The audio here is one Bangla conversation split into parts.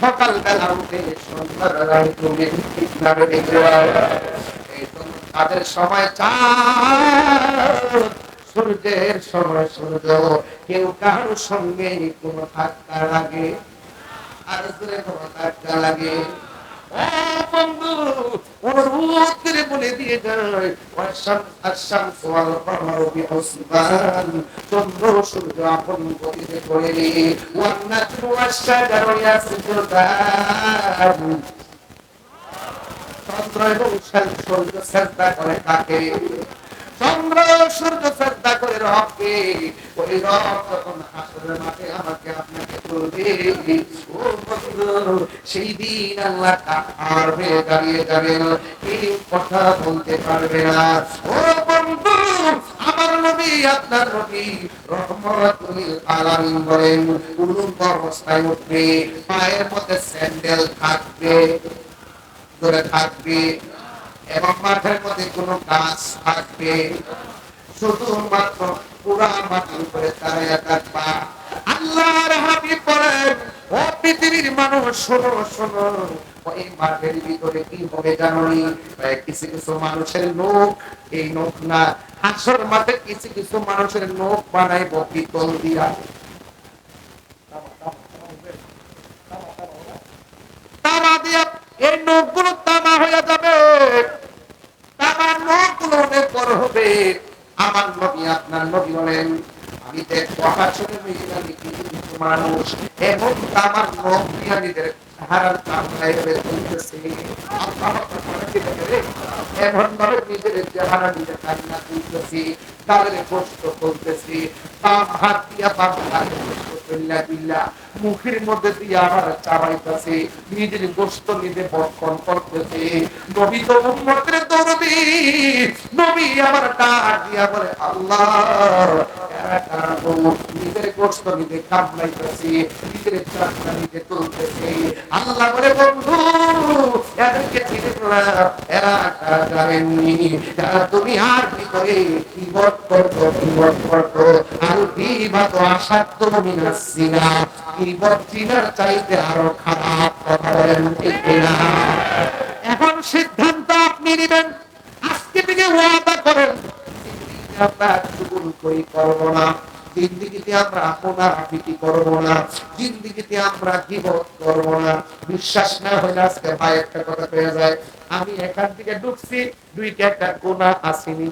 সকালবেলা উঠে সন্ধ্যাবেলায় তুমি ঠিক নামে তাদের সময় চার সূর্যের সময় সূর্য কেউ কারোর সঙ্গে কোনো ধাক্কা লাগে আর দূরে কোনো ধাক্কা লাগে চন্দ্র, সূর্য আপন গতিতে করে নি ওয়ান্নাজু ওয়াশাজারু ইয়াসজুদান। চন্দ্র এবং সূর্য শ্রদ্ধা করে কাকে চন্দ্র সূর্য শ্রদ্ধা করে রবকে। ওই রব যখন হাসরের মাঠে আমাকে আপনাকে সেই দিন আল্লাহ কাহার হয়ে দাঁড়িয়ে যাবেন। এই কথা বলতে পারবে না। ও বন্ধু, আমার নবী, আপনার নবী রহমতুল আলামিন বলেন উলুঙ্গ অবস্থায় উঠবে, পায়ের মধ্যে স্যান্ডেল থাকবে, ধরে থাকবে। এবং মাঠের মধ্যে কোনো গাছ থাকবে। শুধুমাত্র পুরা মাটির উপরে দাঁড়িয়ে থাকবা। আল্লাহর হাবিব বলেন, ও পৃথিবীর মানুষ, শোনো শোনো ওই মাঠের ভিতরে কি হবে জানি কিছু কিছু মানুষের নখ, এই নখ না, হাসর মাঠে কিছু কিছু মানুষের নখ বানাইব পিতল দিয়া তারা দিয়া এই নখগুলো তামা হয়ে যাবে। তামার নখগুলো অনেক বড় হবে। আমার নবী, আপনার নবী বলেন, আমি দেখব ময়দানে কিছু কিছু মানুষ। এবং তামার নখ দিয়া আপনার কি দেখে রে? এমন ভাবে নিজের চেহারা নিজের কান্না তুলতেছি তাদের কষ্ট করতেছি বাম হাত দিয়া বাম হাতে কষ্ট করিলা মুখের মধ্যে দিয়ে আবার চাবাইতেছে নিজের গোস্ত নিজে বক্ষণ করতেছে নবী তো উম্মতের দরদি নবী আমার ডাক দিয়া বলে আল্লাহ? নিজের গোস্ত নিজে কামড়াইতেছে, নিজের চাকরা নিজে তুলতেছে আল্লাহ বলে, বন্ধু, এদেরকে পেলাম তুমি আর করতো করতো আর কি বট চিনার চাইতে আরও খারাপ কথা বলেন, ঠিক কিনা? এখন সিদ্ধান্ত আপনি নেবেন। আজকে থেকে ওয়াদা করেন, আমরা করি করব না। জিন্দিগিতে আমরা আপনার আপিটি করব না জিন্দিগিতে আমরা গিবত করব না। বিশ্বাস না হলে আজকে ভাই একটা কথা পেয়ে যায়, আমি এখান থেকে ঢুকছি, দুইটা একটা কোনা আসেনি।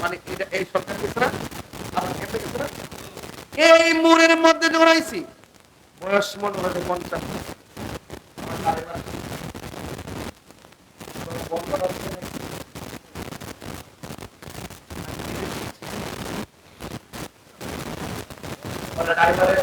মানে এই সরকার আমার এই মুরের মধ্যে জড়াইছি। বয়স পঞ্চাশ আমার দাঁড়িয়ে আছে। কোনো বন্ধ হচ্ছে নাকি? ওরা ড্রাইভারে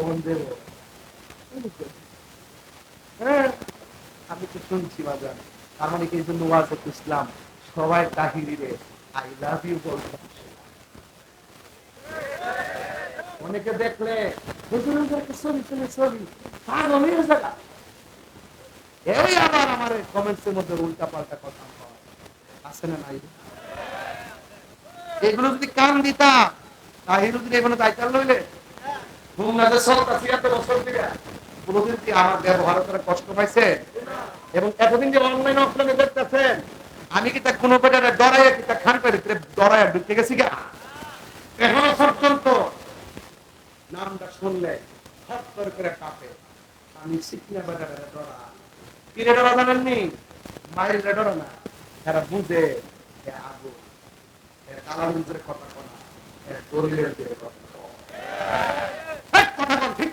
গ্রহণ হ্যাঁ আমি তো শুনছি বাজার জন্য ইসলাম সবাই আই লাভ ইউ অনেকে দেখলে এই মধ্যে উল্টা পাল্টা কথা আছে না নাই? এগুলো যদি কান দিতা তাহির এগুলো দায়িত্ব লইলে খুলনাতে চলতেছি এত বছর কোনোদিন কি আমার ব্যবহার করে কষ্ট পাইছে? এবং এতদিন যে অনলাইন অফলাইনে দেখতেছেন, আমি কি তা কোনো বেটারে ডরাইয়া কি তা খান করে ডরাইয়া ঢুকে গেছি গা? এখনও পর্যন্ত নামটা শুনলে থর করে কাঁপে। আমি সিকনা বেটারে ডরা। কি রে ডরা জানেননি? মাইল ডরা না। এরা বুঝে এ আগুন কালামুজের কথা কনা দলিলের। কথা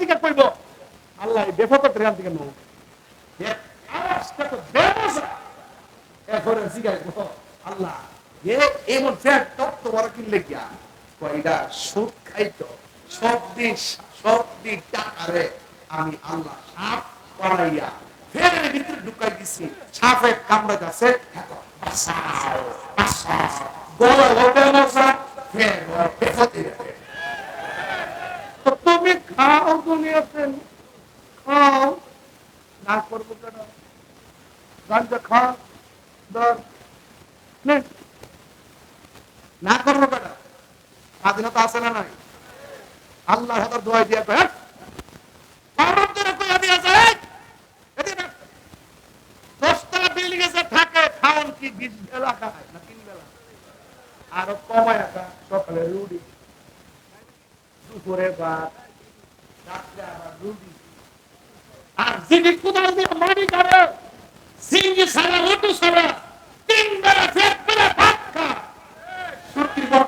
দিকে কইব আল্লাহ বেফকত রেখান থেকে নো আল্লাহ, এ গিয়া। কয়টা সুদ খাইতো। সব দিন সব দিন টাকারে আমি আল্লাহ সাপ করাইয়া ভিতরে ঢুকাই দিছি। সাপের কামড়ে যাচ্ছে তুমি দুনিয়াতে খাও। না করব কেন? গাঞ্জা নে। করব কেন? স্বাধীনতা আছে না নাই? আল্লাহ দোয়াই দিয়া কয় "হ্যাট! কারোর জন্য কইয়া দিয়া যায় এদিকে দেখ। দশতলা বিল্ডিং থাকে কি বেলা না তিন বেলা? আরও কমায় একা সকালে রুটি দুপুরে ভাত রাত্রে আবার রুটি আর যিনি কোদাল দিয়ে মাটি করে সিঙ্গি সারা রুটি সারা তিন বেলা পেট বেলা ভাত খা সুতির বটারি খা শরীর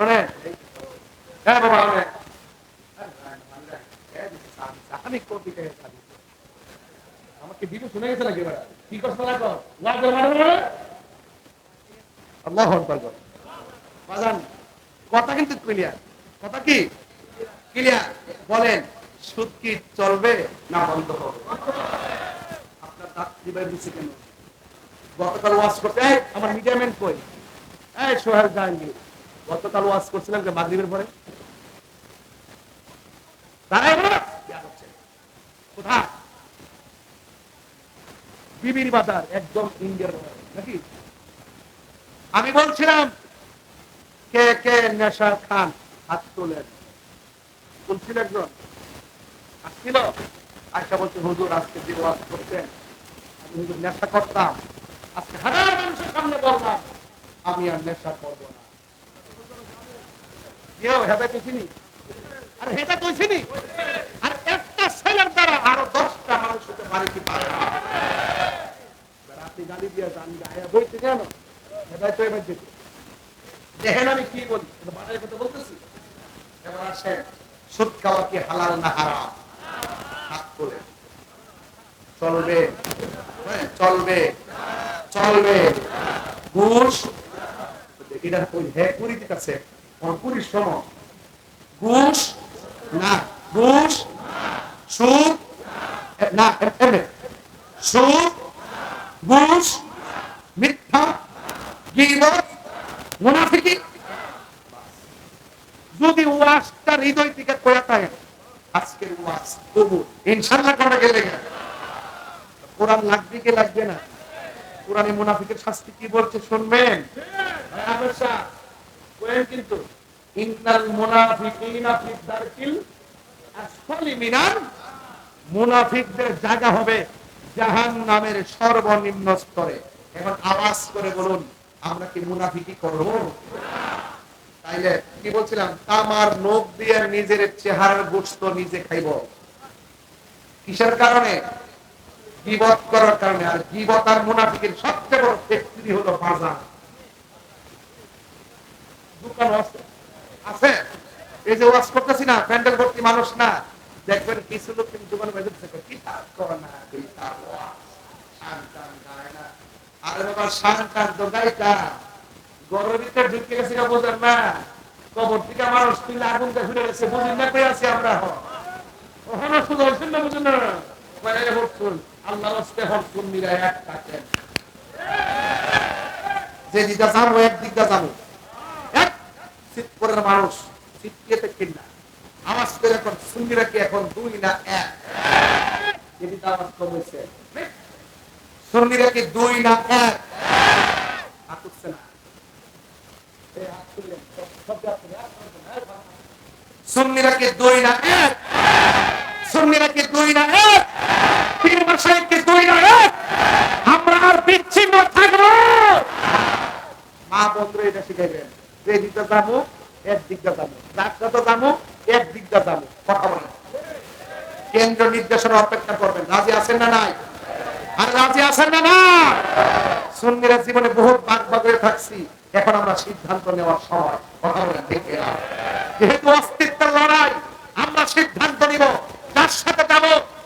হ্যাঁ কথা কিন্তু ক্লিয়ার কথা কি? ক্লিয়ার বলেন, সুদ কি চলবে না বন্ধ হবে? আপনার দাঁত দিবে দিচ্ছে কেন? গতকাল ওয়াশ করতে আমার মিডিয়ামেন্ট কই? এই, সোহেল জাহাঙ্গীর। গতকাল ওয়াজ করছিলাম যে মাগরিবের পরে। হচ্ছে। কোথায়? বিবির বাজার, একদম ইন্ডিয়ার নাকি? আমি বলছিলাম, কে কে খান? হাত তোলেন। বলছিল একজন। আসছিল আজকে বলছে, হুজুর, আজকে যে ওয়াজ করতেন, আমি হুজুর নেশা করতাম। আজকে হাজার মানুষের সামনে বললাম, আমি আর নেশা করব না। কেউ বাড়িতে পারে না। কি কি হাত করে চলবে। হ্যাঁ, চলবে। চলবে। ঘুষ। এটা কই হ্যাঁ সময় ঘুষ না। ঘুষ সুদ না সুদ ঘুষ মিথ্যা? গীবত মুনাফিকি? যদি ওয়াজটা হৃদয় থেকে কয়া থাকে আজকের ওয়াজ কবুল। ইনশাআল্লাহ করে গেলে গেলে। কোরআন লাগবে কি লাগবে না? কোরআনে মুনাফিকের শাস্তি কি বলছে শুনবেন? আবেশা কিন্তু ইন্নাল ফি দারকিল আসফালি মুনাফিকদের জায়গা হবে জাহান নামের সর্বনিম্ন স্তরে। এখন আওয়াজ করে বলুন, আমরা কি মুনাফিকি করব? তাইলে কি বলছিলাম? তামার নখ দিয়ে নিজের চেহারার গোস্ত নিজে খাইব। কিসের কারণে? গিবত করার কারণে। আর গিবত আর মুনাফিকের সবচেয়ে বড় ফ্যাক্টরি হলো বাজার। আছে? এই যে ওয়াজ করতেছি না, প্যান্ডেল ভর্তি মানুষ না। দেখবেন কিছু লোক কিন্তু দোকানে বেঁধে থাকে কি তার করে না কি না। আরে বাবা, শান টান তো গাইতা ঢুকে গেছে বোঝেন না? কবর থেকে মানুষ তুলে আগুন দিয়ে ফিরে গেছে বুঝিন না পেয়ে আছি আমরা ওখানে শুধু হচ্ছেন না বুঝুন না? মানে হচ্ছুন আল্লাহ রাস্তে হচ্ছুন মিরা এক থাকেন যে দিদা যাব, এক যাব। মানুষ এখন সুন্নিরা কি এখন দুই না এক? সুন্নিরা কি দুই না এক? হাত উঠছে না। সুন্নিরা কি দুই না এক? সুন্নিরা কি দুই না এক? পীর কি দুই না এক? আমরা আর বিচ্ছিন্ন থাকব মা বন্ধুরা এটা শিখাইবেন যাব যাব। যাব? যাব। কথা বলেন। কেন্দ্র অপেক্ষা করবেন। রাজি আছেন না নাই? আর রাজি আছেন না না জীবনে বহুত ভাগ হয়ে থাকছি। এখন আমরা সিদ্ধান্ত নেওয়ার সময়। কথা বলেন দেখে যেহেতু অস্তিত্বের লড়াই, আমরা সিদ্ধান্ত নিব। যার সাথে যাব?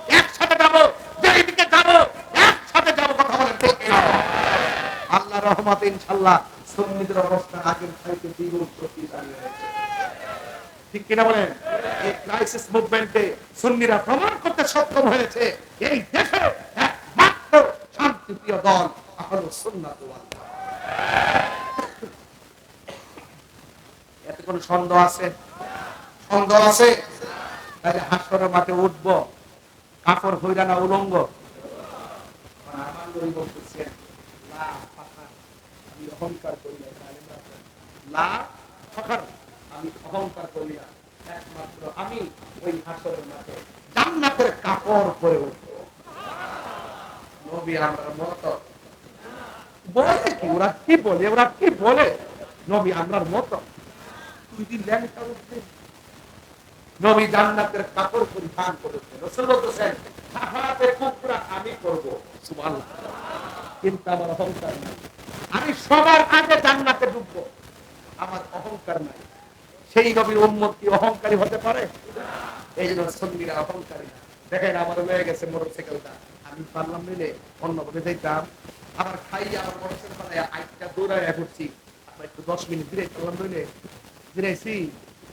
একসাথে যাব? যেই দিকে যাব একসাথে যাব। কথা বলেন দেখে আল্লাহ রহমত, ইনশাল্লাহ। সুন্নিদের অবস্থা আগের চাইতে দ্বিগুণ শক্তিশালী হয়েছে ঠিক কিনা বলেন? এই ক্রাইসিস মুভমেন্টে সুন্নিরা প্রমাণ করতে সক্ষম হয়েছে। এই দেশে একমাত্র দল হলো সুন্নাত এতে কোনো সন্দেহ আছে? সন্দেহ আছে? তাহলে হাসরের মাঠে উঠবো। কাপড় হইরা না উলঙ্গ। আমার বলতেছেন, অহংকার করি না ফাখার, আমি অহংকার করি না একমাত্র আমি ওই হাসরের মাঠে জান্নাতের কাপড় পরে নবী মত। বলে কি? ওরা কি বলে? ওরা কি বলে? নবী আমরার মত। তুই কি ল্যাংটা উঠবে নবী জান্নাতের কাপড় পরিধান সাফাতে কুকরা আমি করব। সুবহানাল্লাহ। কিন্তু আমার অহংকার নাই। আমি সবার আগে জান্নাতে ঢুকবো। আমার অহংকার নাই। সেই নবীর উম্মত কি অহংকারী হতে পারে? এই জন্য সন্ধিরা অহংকারী। দেখেন, আমার লয়ে গেছে মোটরসাইকেলটা। আমি পারলাম মিলে অন্য ভাবে যাইতাম। আবার খাইয়া আমার মোটরসাইকেল পালাইয়া আইটা দৌড়াইয়া করছি একটু দশ মিনিট ফিরে চললাম নইলে ফিরেছি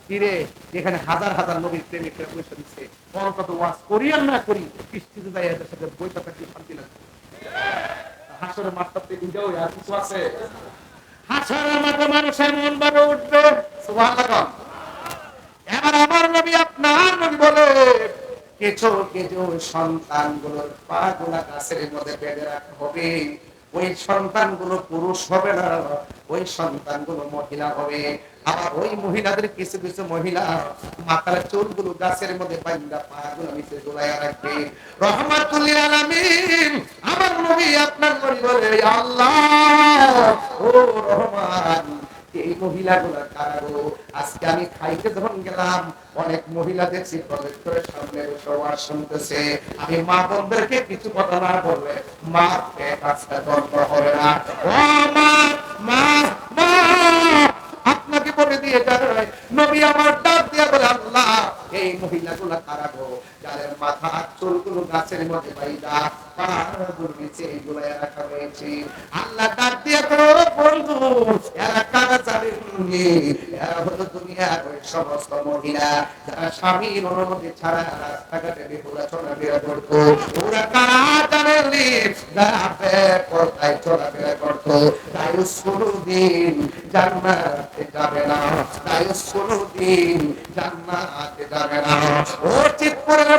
ফিরে এখানে হাজার হাজার নবীর প্রেমিকরা পয়সা দিচ্ছে বড় কত ওয়াজ করি আর না করি, কিস্তিতে যাই এদের সাথে বইটা থাকলে শান্তি লাগে হাসরের মাঠটাতে উঠেও আর কিছু আছে? হাসরের মাঠে মানুষের মন বাড়ে উঠবে। সুবহানাল্লাহ। এবার আমার নবী, আপনার নবী বলে, কিছু কিছু সন্তানগুলোর পা গুলা গাছের মধ্যে বেঁধে রাখা হবে। ওই সন্তানগুলো পুরুষ হবে না, ওই সন্তানগুলো মহিলা হবে। আবার ওই মহিলাদের কিছু কিছু মহিলা মাথার গাছের মধ্যে বাইন্দা পা গুলো নিচে ঝুলাইয়া রাখবে। রহমাতুল্লিল আলামিন, আমার নবী আপনার আল্লাহ, ও রহমান, এই মহিলাগুলা আজকে আমি খাইতে যখন গেলাম, অনেক মহিলা দেখছি প্রজেক্টরের সামনে ওয়াজ শুনতেছে। আমি মা বোনদেরকে কিছু কথা না বললে মা আজকে বন্ধ হবে না। ও মা মা মা দিয়ে যায় নবী আমার ডাক দিয়ে বলে আল্লাহ এই মহিলাগুলা কারা গো? যাদের মাথা চুলগুলো গাছের মধ্যে বাইদা পাহাড়গুলো নিচে এগুলো রাখা হয়েছে। আল্লাহ ডাক দিয়া বন্ধু, এরা কারা জানেননি এরা হলো দুনিয়ার সমস্ত মহিলা যারা স্বামীর অনুমতি ছাড়া রাস্তাঘাটে বেহুলা চলাফেরা করতো। ওরা কারা জানেননি যারা পর্দায় চলাফেরা করতো। তাই কোনোদিন জান্নাতে যাবে না। তাই কোনোদিন জান্নাতে যাবে না। ও চিৎপুরের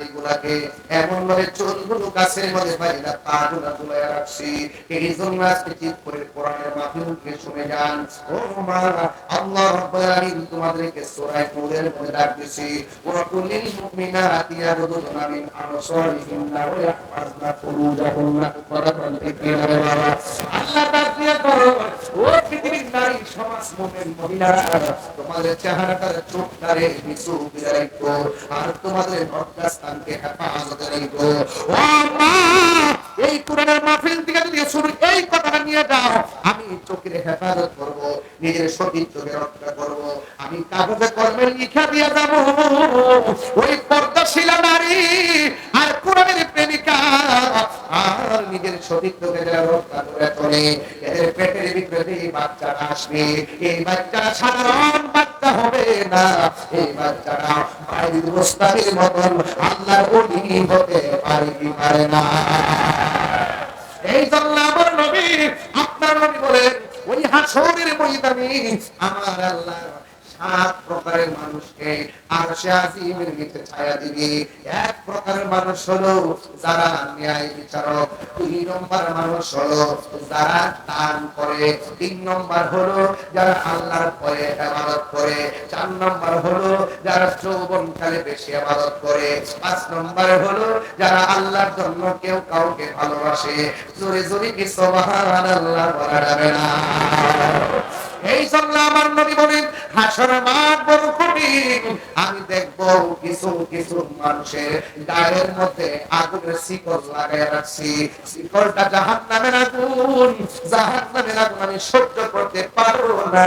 বেপরদা এমন ভাবে চুলগুলো গাছের মধ্যে বাইরা পাগুলা ঝুলাইয়া রাখছি। এই জন্য আজকে ঠিক করে কোরআনের মাহফিলকে শুনে যান। ও মা, আল্লাহ রাব্বুল আলামিন তোমাদেরকে সূরা নূরের মধ্যে ডাক দিছি ওয়া কুলিল মুমিনাতি ইয়াগুদুনা মিন আবসারিহিন্না ওয়া ইয়াহফাজনা ফুরুজাহুন্না ওয়া যিকরিনা আল্লাহ ডাক করো। ও পৃথিবীর নারী সমাজ মুমিন মহিলারা, তোমাদের চেহারাটার চোখটারে নিচু করে আর তোমাদের লজ্জাস্থানকে হেফাজতে রাখো। ও মা, এই কোরআনের মাহফিল থেকে যদি শুরু এই কথাটা নিয়ে যাও, আমি চোখের হেফাজত করব, নিজের সতীত্বকে রক্ষা করব। আমি কাগজে কর্মে লিখা দিয়ে যাব। ওই পর্দাশীলা নারী কোরআনের প্রেমিকা। আর নিজের সতীত্বকে যারা রক্ষা করে চলে। এদের পেটের ভিতরে বাচ্চারা আসবে। এই বাচ্চারা সাধারণ বাচ্চা হবে না। এই বাচ্চারা বাইরের মুস্তাহির মতন আল্লাহর ওলি হতে পারে পারে না। এই জন্য আমার নবী, আপনার নবী বলেন, ওই হাসরের ময়দানে আমার আল্লাহ সাত প্রকারের মানুষকে আর সে আজিমের নিচে ছায়া দিবে। এক প্রকারের মানুষ হলো যারা ন্যায় বিচারক, দুই নম্বর মানুষ হলো যারা দান করে, তিন নম্বর হলো যারা আল্লাহর ভয়ে ইবাদত করে, চার নম্বর হলো যারা যৌবন কালে বেশি ইবাদত করে, পাঁচ নম্বর হলো যারা আল্লাহর জন্য কেউ কাউকে ভালোবাসে। জোরে জোরে কি সুবহানাল্লাহ বলা যাবে না? এই জন্য আমার নবী বলেন, হাসর মাঠ বড় কঠিন আমি কিছু কিছু মানুষের গায়ের মধ্যে আগুনের শিকল লাগাই রাখছি। শিকলটা জাহান নামের আগুন জাহান নামের আগুন আমি সহ্য করতে পারব না।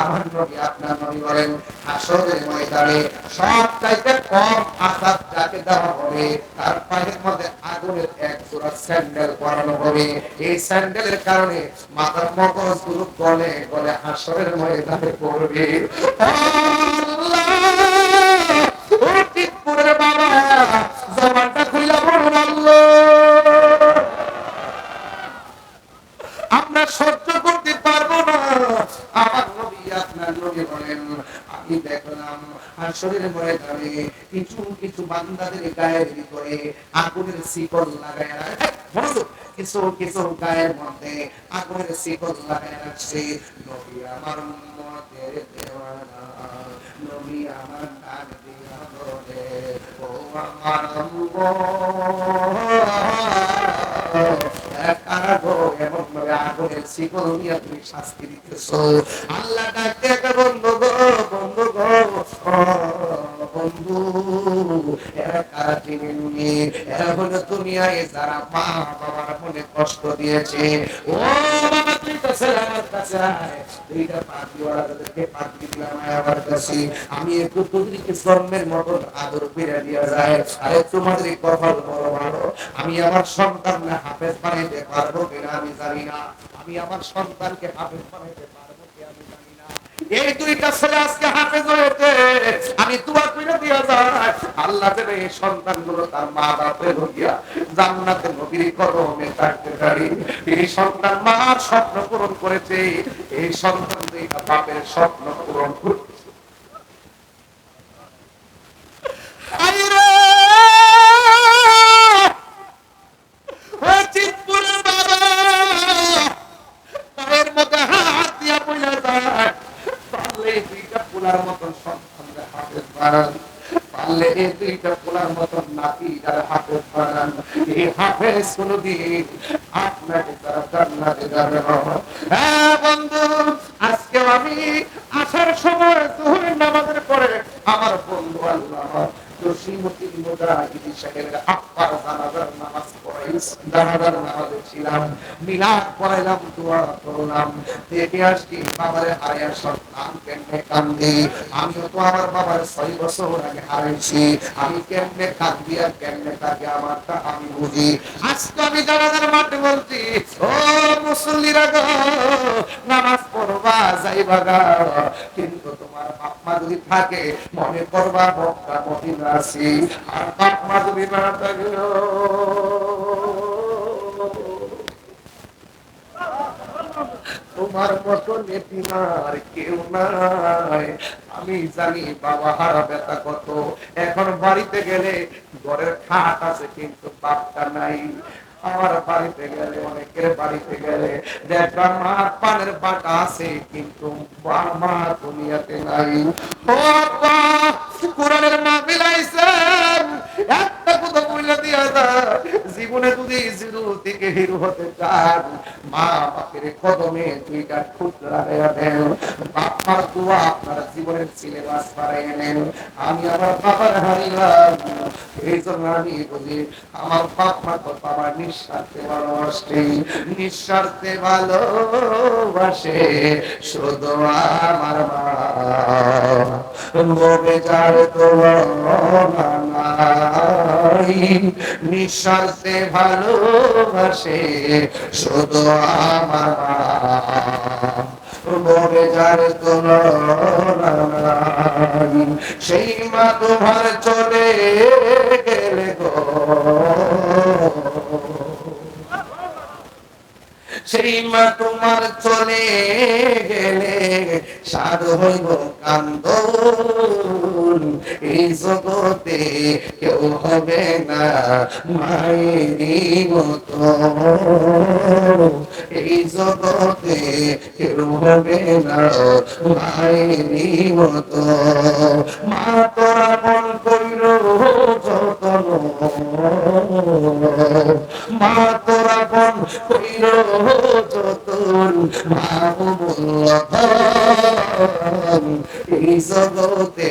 আমার নবী, আপনার নবী বলেন, হাসরের ময়দানে সব চাইতে কম আঘাত যাকে দেওয়া হবে, তার পায়ের মধ্যে আগুনের এক জোড়া স্যান্ডেল পরানো হবে। এই স্যান্ডেলের কারণে মাথার মগজগুলো গলে গলে হাসরের ময়দানে পড়বে। বাবা, জবানটা খুইলা পড়ুন আমরা সহ্য করতে পারব না। আমার নবী আপনার নবী বলেন, আমি দেখলাম হাসরের ময়দানে কিছু কিছু বান্দাদের গায়ের ভিতরে আগুনের শিকল লাগায় কিছু কিছু গায়ের মধ্যে আগুনের শিকল লাগায় রাখছে। নবী আমার উম্মতের দেওয়ানা, নবী আমার ডাক দিয়া বলে, ও আমার শাস্তি দিতেছো? আল্লাহ একটা বন্ধু গো বন্ধু গো বন্ধু দুনিয়ায় যারা মা বাবার মনে কষ্ট দিয়েছে। ও বাবা, তুই তো আমার কাছে আমি একটু জন্মের আদর পেরে দিয়ে যায় আরে, তোমাদের কপাল বড় ভালো। আমি আমার সন্তানকে হাফেজ বানাইতে পারব কিনা আমি জানি না। আমি আমার সন্তানকে হাফেজ বানাইতে পারব কি আমি জানি না এই দুইটা ছেলে আজকে হাফেজ হয়েছে আমি দোয়া করে দিয়া যায়, আল্লাহ দেবে এই সন্তানগুলো তার মা বাপে হইয়া জান্নাতে নবীর কদমে থাকতে পারি। এই সন্তান মার স্বপ্ন পূরণ করেছে, এই সন্তান দুইটা বাপের স্বপ্ন পূরণ করছে। মতন। পারলে এই দুইটা মতন নাতি যারা। এই আপনাকে তারা জান্নাতে যাবে হ্যাঁ বন্ধু, আজকেও আমি আসার সময় নামাজের পরে আমার বন্ধু আল্লাহ ছিলাম মিলাদ পড়াইলাম দোয়া করলাম দেখে আসছি বাবারে হারিয়ার সন্তান কেমনে কান্দি। আমিও তো আমার বাবার ছয় বছর আগে হারাইছি। আমি কেমনে কান্দি আর কেমনে কাঁদি আমারটা আমি বুঝি। আজকে আমি জানাজার মাঠে বলছি, ও মুসল্লিরা গো, নামাজ পড়বা, যাইবা গা। কিন্তু তোমার বাপ মা যদি থাকে, মনে করবা মক্কা মদিনা আছি আর বাপ মা যদি না থাকে তোমার মতো নেতিমার কেউ নাই। আমি জানি বাবা হারা ব্যথা কত। এখন বাড়িতে গেলে ঘরের খাট আছে, কিন্তু বাপটা নাই। আমার বাড়িতে গেলে, অনেকের বাড়িতে গেলে দেখলাম মার পানের বাটা আছে, কিন্তু মা- মা দুনিয়াতে নাই। ও কোরআনের মা একটা কথা বলে দিয়া যায়, জীবনে যদি থেকে হতে চান, মা বাপের কদমে দুইটা খুব দেন। বাপার দোয়া আপনার জীবনের সিলেবাস বাড়াইয়া নেন। আমি আমার বাবার হারিলাম। এই জন্য আমি বলি, আমার বাপ মা তো আমার নিঃস্বার্থে ভালোবাসে নিঃস্বার্থে ভালোবাসে, শুধু আমার মা। তুলনা নাই নিঃস্বার্থে ভালোবাসে, শুধু আমার মরে যার সেই মা তোমার চলে গেলে গো। সেই তোমার চলে গেলে সাদ হইব কান্দ এই জগতে কেউ হবে না মায়েরই মতো। এই জগতে কেউ হবে না মায়েরই মতো। মা তোরা মন মা তোরা মন কইল যতন মা এই জগতে